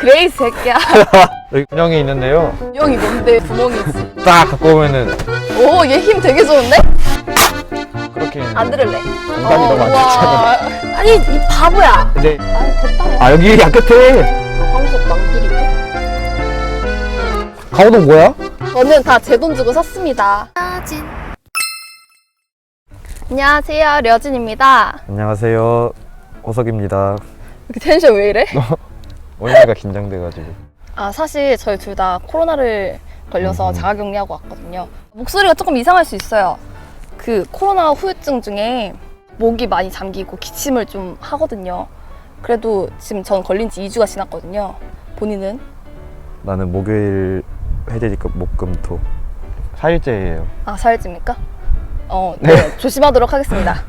그레이 새끼야. 여기 군형이 있는데요. 형이 뭔데 구멍이지. 딱 갖고 오면은 오, 얘 힘 되게 좋은데? 그렇게 안 들을래. 공간이 어, 너무 안. 좋잖아. 아니, 이 바보야. 근데 아, 됐다. 야. 아 여기 야 끝에 황석 낭비리네. 강호동 뭐야? 저는 다 제 돈 주고 샀습니다. 안녕하세요, 려진입니다. 안녕하세요. 호석입니다. 이렇게 텐션 왜 이래? 오늘가 긴장돼가지고. 아, 사실 저희 둘 다 코로나를 걸려서 음. 자가격리하고 왔거든요. 목소리가 조금 이상할 수 있어요. 그 코로나 후유증 중에 목이 많이 잠기고 기침을 좀 하거든요. 그래도 지금 전 걸린 지 2주가 지났거든요. 본인은? 나는 목요일 해제니까 목금토. 4일째예요. 아, 사일째입니까? 어, 네. 조심하도록 하겠습니다.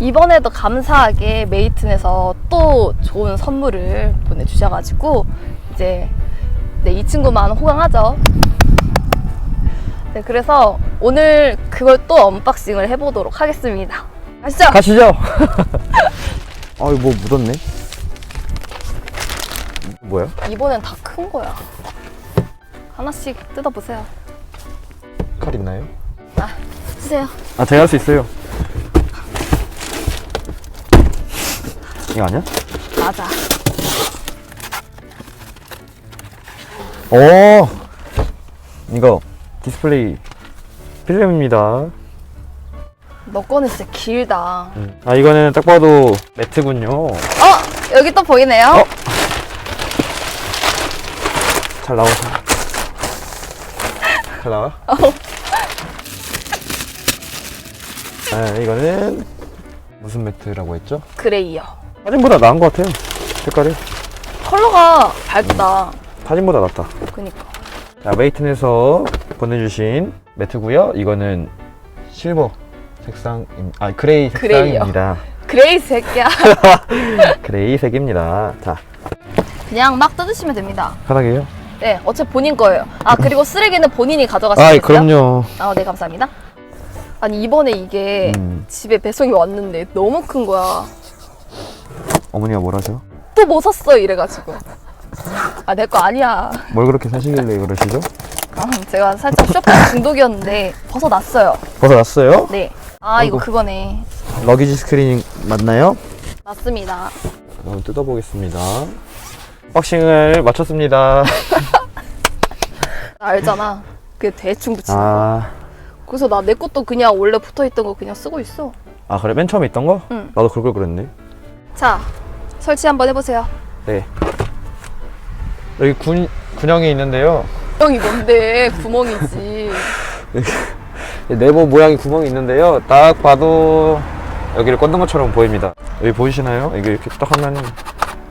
이번에도 감사하게 메이튼에서 또 좋은 선물을 보내주셔가지고 이제 네, 이 친구만 호강하죠. 네, 그래서 오늘 그걸 또 언박싱을 해보도록 하겠습니다. 아시죠? 가시죠. 아 이거 뭐 묻었네. 뭐야? 이번엔 다 큰 거야. 하나씩 뜯어보세요. 칼 있나요? 아, 주세요. 아 제가 할 수 있어요. 이거 아니야? 맞아. 오 이거 디스플레이 필름입니다. 너 거는 진짜 길다. 아 이거는 딱 봐도 매트군요. 어! 여기 또 보이네요. 어? 잘 나오죠? 잘 나와? 아 이거는 무슨 매트라고 했죠? 그레이요. 사진보다 나은 것 같아요. 색깔이 컬러가 밝다. 사진보다 낫다. 그니까. 자 메이튼에서 보내주신 매트고요. 이거는 실버 색상, 아 그레이 그레이요. 색상입니다. 그레이 새끼야. 그레이 색입니다. 자 그냥 막 뜯으시면 됩니다. 편하게요. 네, 어차피 본인 거예요. 아, 그리고 쓰레기는 본인이 가져가시겠어요? 아 그럼요. 아, 네, 감사합니다. 아니, 이번에 이게 음. 집에 배송이 왔는데 너무 큰 거야. 어머니가 뭘 하죠? 또 뭐 샀어? 이래가지고. 아, 내 거 아니야. 뭘 그렇게 사시길래 그러시죠? 아, 제가 살짝 쇼핑 중독이었는데 벗어났어요. 벗어났어요? 네. 아, 이거 아이고. 그거네. 러기지 스크린 맞나요? 맞습니다. 한번 뜯어보겠습니다. 박싱을 마쳤습니다. 나 알잖아. 그 대충 붙이는 거. 아, 그래서 나 내 것도 그냥 원래 붙어있던 거 그냥 쓰고 있어. 아 그래 맨 처음에 있던 거? 응. 나도 그걸 그랬네. 자, 설치 한번 해보세요. 네. 여기 군 군형이 있는데요. 형이 뭔데 구멍이지. 네모 모양의 구멍이 있는데요. 딱 봐도 여기를 꽂는 것처럼 보입니다. 여기 보이시나요? 여기 이렇게 딱 하면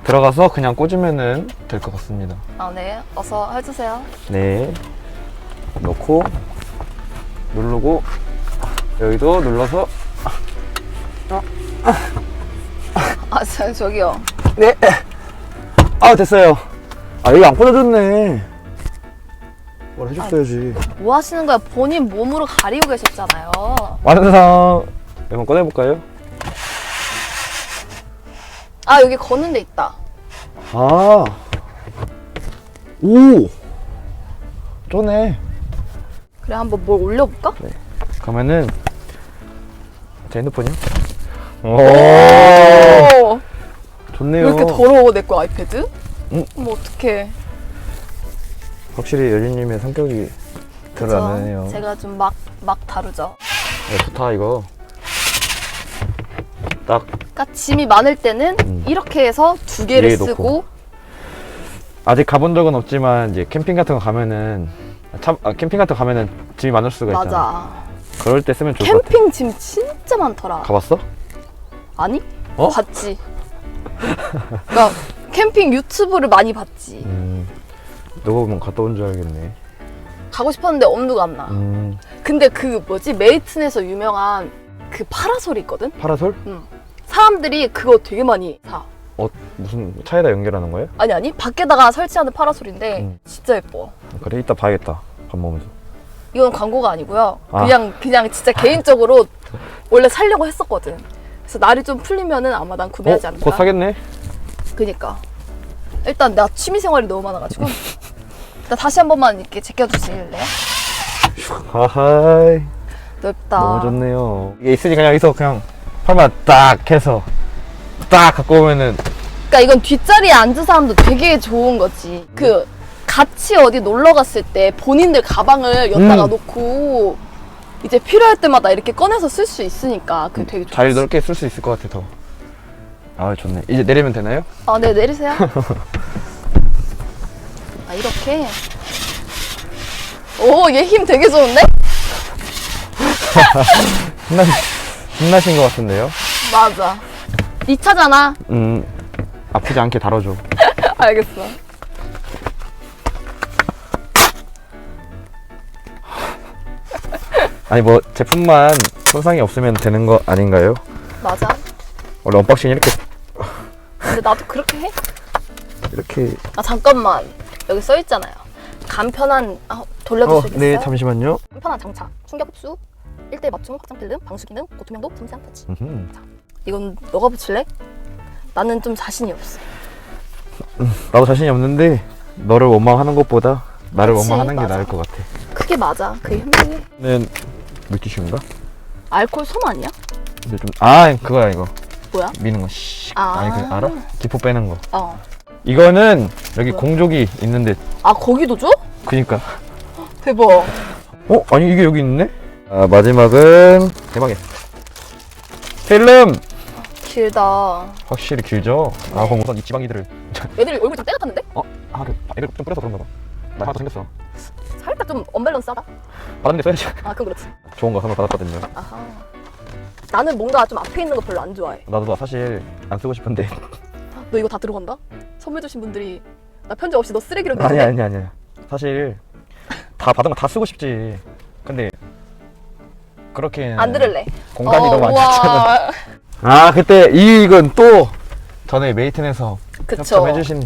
들어가서 그냥 꽂으면은 될것 같습니다. 아, 네. 어서 해주세요. 네. 넣고 누르고 여기도 눌러서 아, 저, 저기요. 네. 아 됐어요. 아 여기 안 꽂아줬네. 뭘 해줬어야지. 뭐 하시는 거야? 본인 몸으로 가리고 계셨잖아요. 완성. 한번 꺼내볼까요? 아, 여기 거는 데 있다. 아. 오. 쪼네. 그래, 한번 뭘 올려볼까? 그러면은 제 핸드폰이요? 오. 오! 왜 좋네요. 이렇게 더러워, 내 거 아이패드? 응. 뭐, 어떡해. 확실히 여진님의 성격이 드러나네요. 그쵸? 제가 좀 막, 막 다루죠. 야, 좋다 이거. 딱 그러니까 짐이 많을 때는 음. 이렇게 해서 두 개를 위에 놓고. 쓰고 아직 가본 적은 없지만 이제 캠핑 같은 거 가면은 참 아, 캠핑 같은 거 가면은 짐이 많을 수가 있잖아. 맞아. 그럴 때 쓰면 좋을 것 같아. 캠핑 짐 진짜 많더라. 가봤어? 아니? 어? 봤지. 그러니까 캠핑 유튜브를 많이 봤지. 음. 누가 보면 갔다 온 줄 알겠네. 가고 싶었는데 엄두가 안 나. 음. 근데 그 뭐지 메이튼에서 유명한 그 파라솔이 있거든. 파라솔? 사람들이 그거 되게 많이 사. 어 무슨 차에다 연결하는 거예요? 아니 아니 밖에다가 설치하는 파라솔인데 음. 진짜 예뻐. 그래 이따 봐야겠다. 밥 먹으면서. 이건 광고가 아니고요. 아. 그냥 그냥 진짜 개인적으로 원래 살려고 했었거든. 그래서 날이 좀 풀리면은 아마 난 구매하지 어? 않을까. 곧 사겠네. 그니까. 일단 나 취미 생활이 너무 많아가지고 나 다시 한 번만 이렇게 제껴주실래요? 하하이 넓다. 너무 좋네요 이게 있으니 그냥 여기서 그냥 팔만 딱 해서 딱 갖고 오면은 그러니까 이건 뒷자리에 앉은 사람도 되게 좋은 거지. 그 같이 어디 놀러 갔을 때 본인들 가방을 여기다가 음. 놓고 이제 필요할 때마다 이렇게 꺼내서 쓸 수 있으니까 그게 되게 좋지. 잘 넓게 쓸 수 있을 것 같아 더아 좋네 이제 내리면 되나요? 아, 네, 내리세요. 아, 이렇게. 오, 얘 힘 되게 좋은데? 신나, 신나신 것 같은데요? 맞아. 네 차잖아. 음 아프지 않게 다뤄줘 알겠어. 아니 뭐 제품만 손상이 없으면 되는 거 아닌가요? 맞아. 원래 언박싱 이렇게 근데 나도 그렇게 해? 이렇게 아, 잠깐만. 여기 써 있잖아요. 간편한, 아, 돌려주시겠어요? 네 잠시만요 간편한 장착, 충격 흡수, 1대 맞춤 확장 필름, 방수 기능, 고투명도, 섬세한 터치. 음흠. 이건 너가 붙일래? 나는 좀 자신이 없어. 나도 자신이 없는데 너를 원망하는 것보다 나를 그치, 원망하는 게 맞아. 나을 것 같아 그게 맞아. 그게. 는 물티슈인가? 알콜 솜 아니야? 근데 좀 아 그거야 이거 뭐야? 미는 거 씨. 아. 아 니 그 알아? 기포 빼는 거 어. 이거는 여기? 공족이 있는데 아, 거기도 줘? 그니까 대박. 어? 아니 이게 여기 있네? 아 마지막은 대박이야 필름 길다. 확실히 길죠? 아 그럼 우선 이 지방이들을 애들이 얼굴 좀 때가 탔는데? 어? 아 그, 애를 좀 뿌려서 그런가 봐 나 하나 더 생겼어 살짝 좀 언밸런스하다. 받았는데 써야지 아, 그건 그렇지. 좋은 거 선물 받았거든요 아하. 나는 뭔가 좀 앞에 있는 거 별로 안 좋아해. 나도 사실 안 쓰고 싶은데 너 이거 다 들어간다? 선물 주신 분들이 나 편지 없이 너 쓰레기로 아니야 내는데? 아니야 아니야 사실 다 받은 거 다 쓰고 싶지 근데 그렇게 안 들을래. 공간이 어, 너무 안. 찼잖아 아 그때 이건 또 전에 메이튼에서 그쵸. 협찬해주신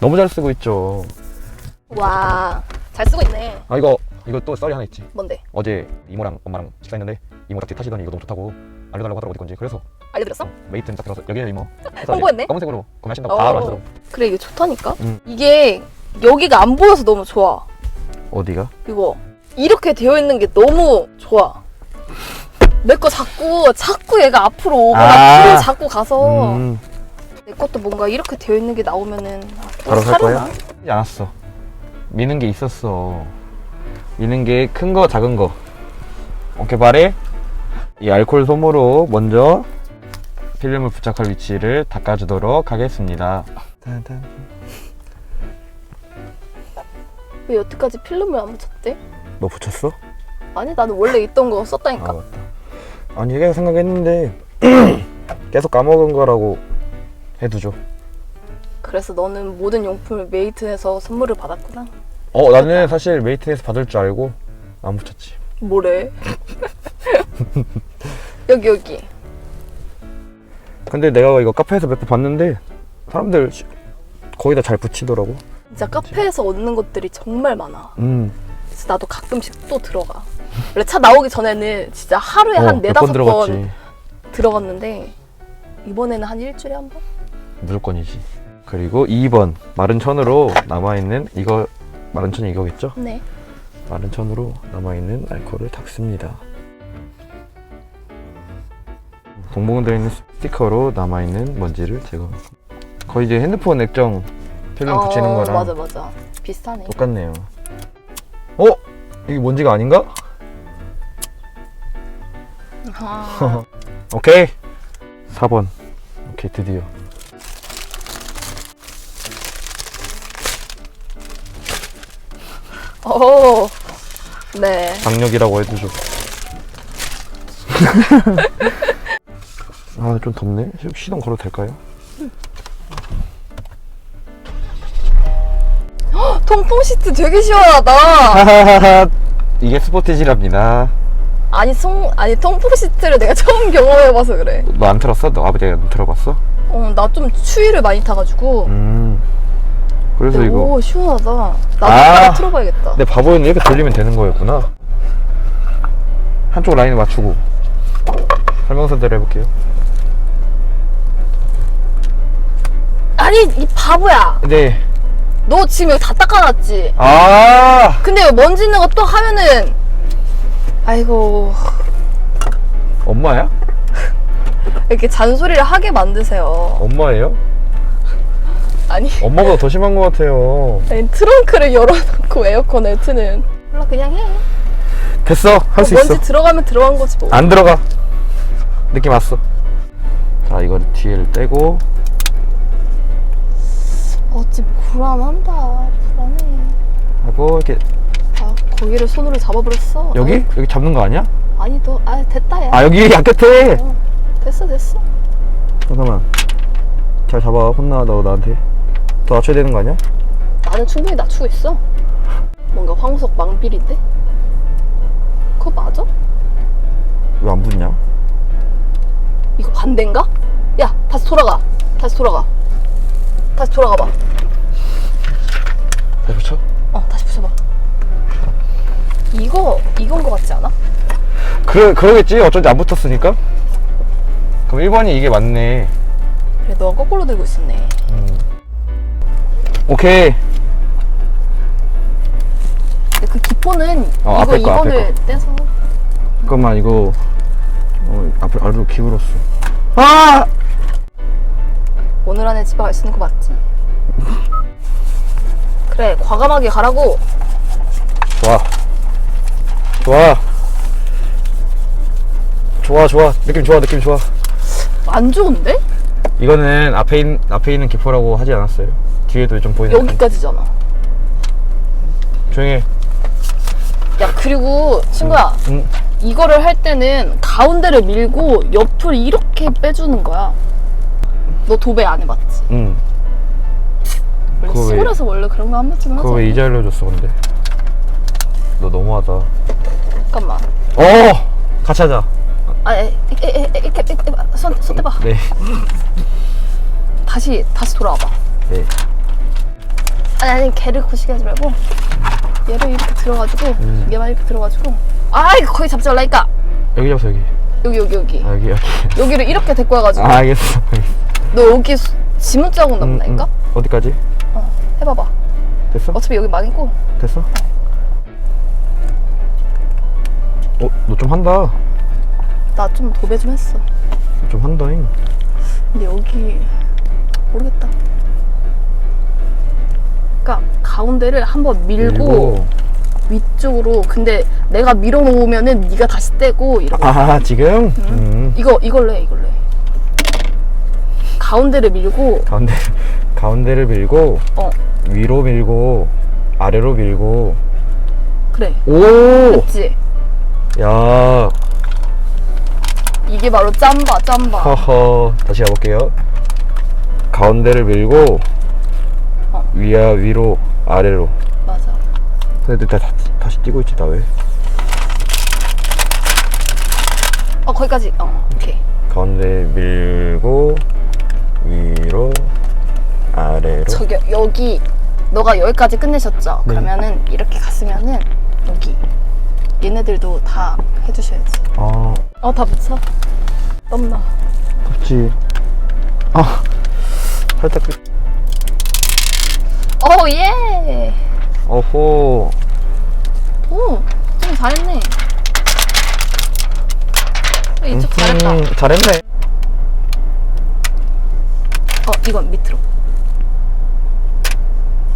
너무 잘 쓰고 있죠 와. 잘 쓰고 있네. 아 이거 이거 또 썰이 하나 있지 뭔데? 어제 이모랑 엄마랑 식사했는데 이모 잡지 타시더니 이거 너무 좋다고 알려달라고 하더라고 어디 건지 그래서 알려드렸어? 메이튼 딱 들어서 여기에요 이모 홍보했네? 이제 검은색으로 구매하신다고 어. 바로 하시더라고 그래, 이게 좋다니까? 음. 이게 여기가 안 보여서 너무 좋아. 어디가? 이거. 이렇게 되어 있는 게 너무 좋아. 내 거 자꾸, 자꾸 얘가 앞으로 오거나 아. 뒤로 자꾸 가서 음 내 것도 뭔가 이렇게 되어 있는 게 나오면은 아, 또 바로 살 사려나? 거야? 하지 않았어 미는 게 있었어. 미는 게 큰 거 작은 거. 어깨 발에. 이 알콜 솜으로 먼저 필름을 부착할 위치를 닦아주도록 하겠습니다. 딴딴. 왜 여태까지 필름을 안 붙였대? 너 붙였어? 아니 나는 원래 있던 거 썼다니까. 아 맞다. 아니 얘가 생각했는데 계속 까먹은 거라고 해두죠 그래서 너는 모든 용품을 메이튼에서 선물을 받았구나. 어 나는 사실 메이튼에서 받을 줄 알고 안 붙였지. 뭐래? 여기 여기. 근데 내가 이거 카페에서 몇 번 봤는데 사람들 시- 거의 다 잘 붙이더라고. 진짜 카페에서 얻는 것들이 정말 많아. 음. 그래서 나도 가끔씩 또 들어가. 원래 차 나오기 전에는 진짜 하루에 한 어, 몇 네다섯 번 들어갔는데 이번에는 한 일주일에 한 번? 무조건이지 그리고 2번 마른 천으로 남아있는 이거 마른 천이 이거겠죠? 네. 마른 천으로 남아있는 알코올을 닦습니다. 동봉 들어있는 스티커로 남아있는 먼지를 제거 거의 이제 핸드폰 액정 필름 붙이는 어, 거랑 맞아 맞아. 비슷하네. 똑같네요. 어? 이게 먼지가 아닌가? 아, 오케이. 4번. 오케이 드디어 오, 네 강력이라고 해주죠 아 좀 덥네 시- 시동 걸어도 될까요? 통풍 시트 되게 시원하다 하하하하 이게 스포티지랍니다 아니 송 아니 통풍 시트를 내가 처음 경험해봐서 그래. 너 안 틀었어? 너 아버지가 안 틀어봤어? 어 나 좀 추위를 많이 타가지고. 음 그래서 근데 이거 오 시원하다. 나도 아. 따라 틀어봐야겠다. 내 바보였네 이렇게 돌리면 되는 거였구나 한쪽 라인을 맞추고 설명서대로 해볼게요 아니 이 바보야. 네. 너 지금 여기 다 닦아놨지. 아 근데 왜 먼지 있는 거 또 하면은 아이고 엄마야? 이렇게 잔소리를 하게 만드세요. 엄마예요? 아니, 엄마보다 더 심한 것 같아요. 아니 트렁크를 열어놓고 에어컨을 트는. 몰라 그냥 해. 됐어 할수 먼지 있어. 들어가면 들어간 거지 뭐. 안 들어가. 느낌 왔어. 자 이거 뒤에를 떼고 어찌 불안한다. 불안해. 하고 이렇게 아 거기를 손으로 잡아버렸어. 여기 아이, 여기 잡는 거 아니야? 아니 너아 됐다 야. 아 여기 약끝에. 어, 됐어 됐어. 잠깐만. 잘 잡아 혼나 너 나한테. 더 낮춰야 되는 거 아니야? 나는 충분히 낮추고 있어. 뭔가 황우석 망빌인데? 그거 맞아? 왜 안 붙냐? 이거 반대인가? 야 다시 돌아가. 다시 돌아가. 다시 돌아가 봐. 잘 붙여? 어 다시 붙여봐. 이거 이건 거 같지 않아? 그러, 그러겠지 어쩐지 안 붙었으니까 그럼 1번이 이게 맞네 그래 너가 거꾸로 들고 있었네. 오케이. 근데 그 기포는 어, 이거 앞에 거, 앞에 이거를 떼서. 잠깐만 이거. 어, 앞으로 아래로 기울었어. 아! 오늘 안에 집에 갈 수 있는 거 맞지? 그래 과감하게 가라고. 좋아. 좋아. 좋아 좋아. 느낌 좋아 느낌 좋아. 안 좋은데? 이거는 앞에, 있, 앞에 있는 기포라고 하지 않았어요 뒤에도 좀 보이는 여기까지잖아. 조용히 해 야 그리고 친구야 응. 이거를 할 때는 가운데를 밀고 옆을 이렇게 빼주는 거야. 너 도배 안 해봤지? 응. 원래 그거 왜- 시골에서 원래 그런 거 한 번쯤 그거 하잖아. 왜 이제 알려줬어 근데 너 너무하다 어 잠깐만. 같이 하자 아, 에, 에, 에, 에, 이렇게, 이렇게 손, 손 떼봐. 네 다시, 다시 돌아와봐. 네. 아니, 아니, 걔를 거시게 하지 말고 얘를 이렇게 들어가지고 음. 얘만 이렇게 들어가지고 아, 이거 거기 잡지 말라니까. 여기 잡았어 여기 여기, 여기, 여기. 아 여기 여기 여기를 이렇게 데리고 와가지고 아 알겠어 너 여기 수- 지문 자국? 음, 음. 어디까지? 어, 해봐봐. 됐어? 어차피 여기 망했고. 됐어? 어, 너 좀 한다. 나 좀 도배 좀 했어. 너좀 한다잉. 근데 여기 모르겠다. 그러니까 가운데를 한번 밀고, 위쪽으로. 근데 내가 밀어 놓으면은 네가 다시 떼고 이러고. 아, 지금? 음. 이거 이걸로 해 이걸로 해. 가운데를 밀고 가운데, 가운데를 밀고, 어 위로 밀고, 아래로 밀고. 그래. 오! 됐지? 야, 이게 바로 짬바 짬바. 허허. 다시 가볼게요. 가운데를 밀고, 어. 위야, 위로, 아래로. 맞아. 근데 다, 다, 다시 뛰고 있지, 나 왜? 어 거기까지. 어 오케이. 가운데 밀고, 위로, 아래로. 저기 여기 너가 여기까지 끝내셨죠? 네. 그러면은 이렇게 갔으면은 여기 얘네들도 다 해주셔야지. 아, 어다 붙여. 땀나. 덥지. 아, 살짝. 그- 오 예. 어호. 오, 좀 잘했네. 그래, 이쪽 잘했다. 음, 잘했네. 어, 이건 밑으로.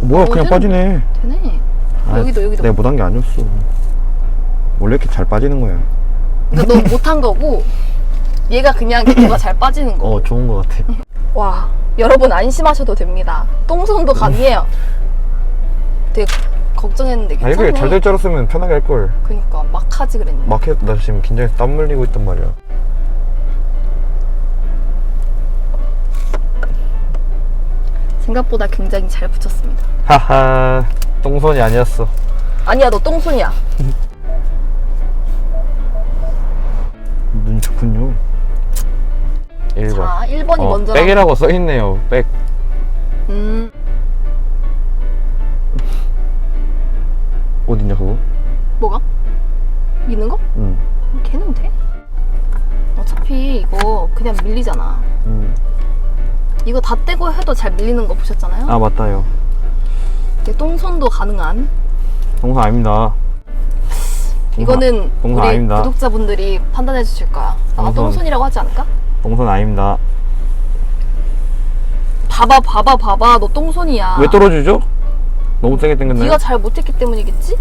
뭐야, 그냥 빠지네. 되네. 아, 여기도 여기도. 내가 못한 게 아니었어. 원래 이렇게 잘 빠지는 거야. 그러니까 너 못한 거고 얘가 그냥 기도가 잘 빠지는 거. 어, 좋은 거 같아. 와, 여러분 안심하셔도 됩니다. 똥손도 가능해요. 되게 걱정했는데 아, 괜찮네. 이게 잘될 줄 알았으면 편하게 할 걸. 그니까 막 하지 그랬는데. 막 해, 나 지금 긴장해서 땀 흘리고 있단 말이야. 생각보다 굉장히 잘 붙였습니다. 하하, 똥손이 아니었어. 아니야, 너 똥손이야. 눈 좋군요. 1번. 자, 1번이 어, 먼저. 백이라고 써 있네요. 백. 음, 어딨냐, 그거? 뭐가? 미는 거? 응. 걔는 돼. 어차피 이거 그냥 밀리잖아. 응. 이거 다 떼고 해도 잘 밀리는 거 보셨잖아요? 아 맞다요. 이게 똥손도 가능한. 동선 아닙니다. 이거는 동선 우리 아닙니다. 구독자분들이 판단해 주실 거야. 아, 동선. 똥손이라고 하지 않을까? 동선 아닙니다. 봐봐, 봐봐, 봐봐. 너 똥손이야. 왜 떨어지죠? 너무 세게 당겼나요? 네가 잘 못했기 때문이겠지?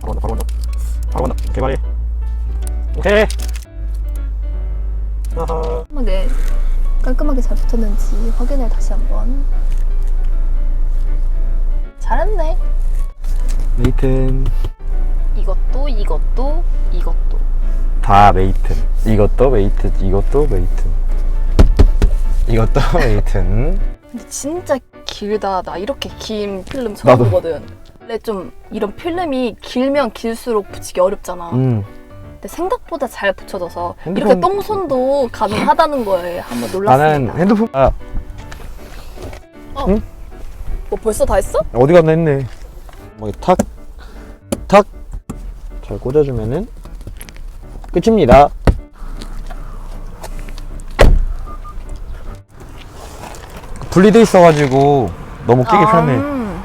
바로 간다, 바로 간다. 바로 간다. 오케이. 아하. 깔끔하게 깔끔하게 잘 붙었는지 확인해 다시 한번. 잘했네. 메이튼. 이것도 이것도 이것도. 다 메이튼. 이것도 메이튼. 이것도 메이튼. 이것도 메이튼. 근데 진짜 길다. 나 이렇게 긴 필름 처음 나도. 보거든. 원래 좀 이런 필름이 길면 길수록 붙이기 어렵잖아. 음. 근데 생각보다 잘 붙여져서 핸드폰- 이렇게 똥손도 가능하다는 거에 한번 놀랐습니다. 나는 핸드폰. 아 뭐 벌써 다 했어? 어디 갔나 했네. 뭐 탁, 탁. 잘 꽂아주면은 끝입니다. 분리돼 있어가지고 너무 끼기 아, 편해. 음.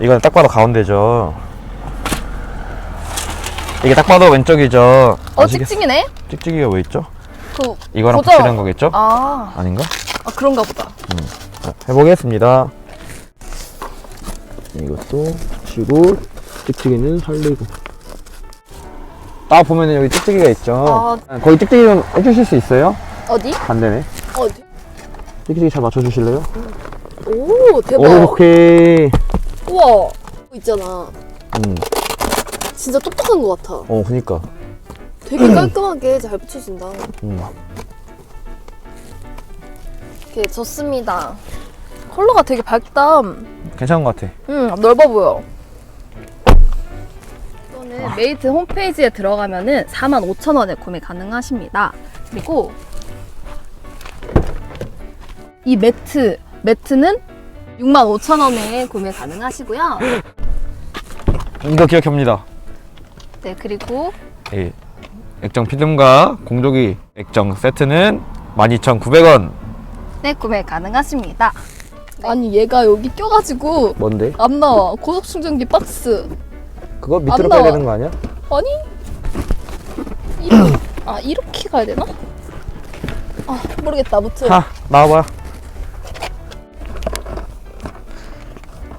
이건 딱 봐도 가운데죠. 이게 딱 봐도 왼쪽이죠. 어 아시겠- 찍찍이네? 찍찍이가 왜 있죠? 그 이거랑. 붙이는 거겠죠? 아, 아닌가? 아 그런가 보다. 자, 해보겠습니다. 이것도 붙이고 찍찍이는 살리고. 딱 보면은 여기 찍찍이가 있죠. 아. 거기 찍찍이 좀 해주실 수 있어요? 어디? 반대네. 어디? 찍찍이 잘 맞춰주실래요? 오 대박. 오케이. 우와. 있잖아. 음, 진짜 똑똑한 것 같아. 어, 그니까. 되게 깔끔하게 잘 붙여진다. 음. 이렇게 좋습니다. 컬러가 되게 밝다. 괜찮은 것 같아. 음, 넓어 보여. 이거는 메이트 홈페이지에 들어가면은 45,000원에 구매 가능하십니다. 그리고 이 매트, 매트는 65,000원에 구매 가능하시고요. 이거 기억합니다. 네, 그리고 예. 액정 필름과 공조기 액정 세트는 12,900원. 네, 구매 가능하십니다. 아니, 얘가 여기 껴가지고 뭔데? 안 나와. 고속 충전기 박스. 그거 안 밑으로 빼야 나와. 되는 거 아니야? 아니 이렇게 아 이렇게 가야 되나? 아 모르겠다 아무튼 자, 나와봐.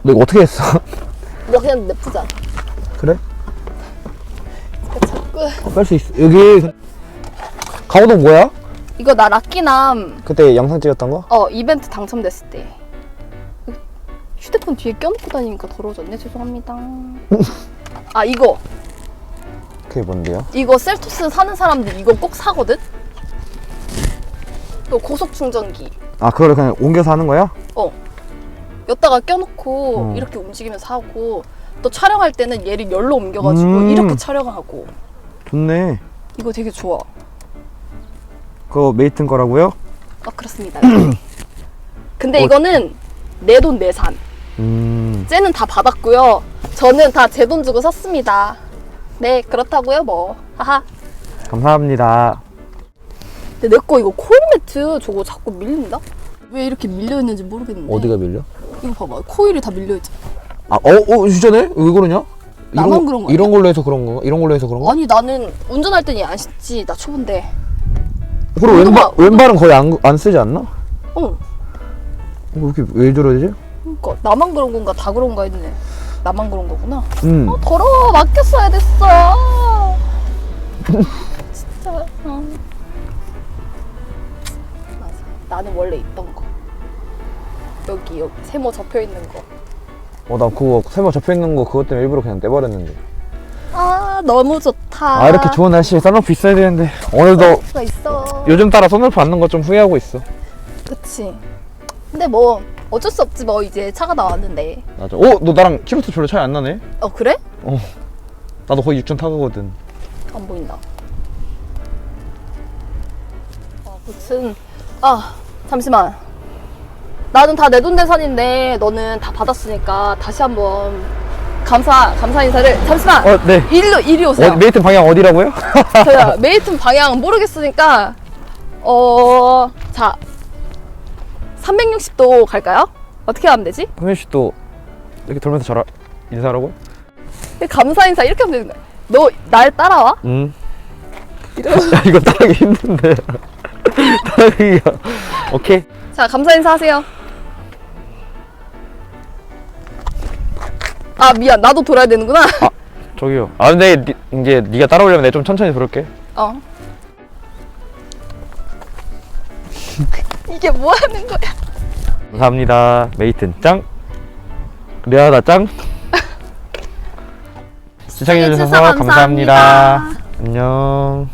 너 이거 어떻게 했어? 너 그냥 냅두자 그래? 자꾸 뺄 수 있어. 여기 가오동 뭐야? 이거 나 락기남 그때 영상 찍었던 거? 어 이벤트 당첨됐을 때 휴대폰 뒤에 껴놓고 다니니까 더러워졌네 죄송합니다 아 이거 그게 뭔데요? 이거 셀토스 사는 사람들 이거 꼭 사거든? 또 고속 충전기 아 그거를 그냥 옮겨서 하는 거야? 어 여기다가 껴놓고 어. 이렇게 움직이면서 하고 또 촬영할 때는 얘를 열로 옮겨가지고 음. 이렇게 촬영하고 좋네. 이거 되게 좋아 그거 메이튼 거라고요? 아 그렇습니다 네. 근데 어. 이거는 내 돈 내산 음. 쟤는 다 받았고요 저는 다 제 돈 주고 샀습니다 네 그렇다고요 뭐 하하 감사합니다. 근데 내 거 이거 코일 매트 저거 자꾸 밀린다? 왜 이렇게 밀려있는지 모르겠는데 어디가 밀려? 이거 봐봐 코일이 다 밀려있잖아 아, 어, 어, 진짜네? 왜 그러냐? 나만 이런, 그런 거야? 이런 걸로 해서 그런 거? 이런 걸로 해서 그런 거? 아니 나는 운전할 때는 안 씻지 나 초보인데 그럼 운동화- 왼발, 왼발은 거의 안, 안 쓰지 않나? 어, 어 이렇게 왜 저러지? 그러니까 나만 그런 건가? 다 그런가 했네. 나만 그런 거구나. 음. 어, 더러워. 맡겼어야 됐어 진짜. 어. 맞아. 나는 원래 있던 거. 여기 여기 세모 접혀 있는 어, 나 그거 세모 접혀 있는 거 그것 때문에 일부러 그냥 떼버렸는데. 거아 너무 좋다. 아, 이렇게 좋은 날씨에 썬루프 있어야 되는데. 오늘도 가 있어. 요즘 따라 썬루프 받는 거 좀 후회하고 있어. 그치 근데 뭐 어쩔 수 없지 뭐 이제 차가 나왔는데 맞아. 어, 너 나랑 키로수 별로 차이 안 나네? 어 그래? 나도 거의 6천 타거든. 안 보인다. 아, 무슨 아 잠시만. 나는 다 내 돈 내산인데 너는 다 받았으니까 다시 한번 감사 감사 인사를 잠시만. 어, 네. 이리로 이리 오세요. 어, 메이튼 방향 어디라고요? 저요 메이튼 방향 모르겠으니까 어, 자, 360도 갈까요? 어떻게 하면 되지? 성현 씨도 이렇게 돌면서 저라 인사하라고? 감사 인사 이렇게 하면 되는 거야. 너날 따라와? 응. 이러. 야, 이거 따라하기 힘든데. 따라하기가. 오케이. 자, 감사 인사 하세요. 아, 미안. 나도 돌아야 되는구나. 저기요. 아, 근데 니, 이제 네가 따라오려면 내가 좀 천천히 부를게. 어. 이게 뭐 하는 거야? 감사합니다. 메이튼 짱. 레아다 짱. 시청해주셔서 감사합니다. 감사합니다. 안녕.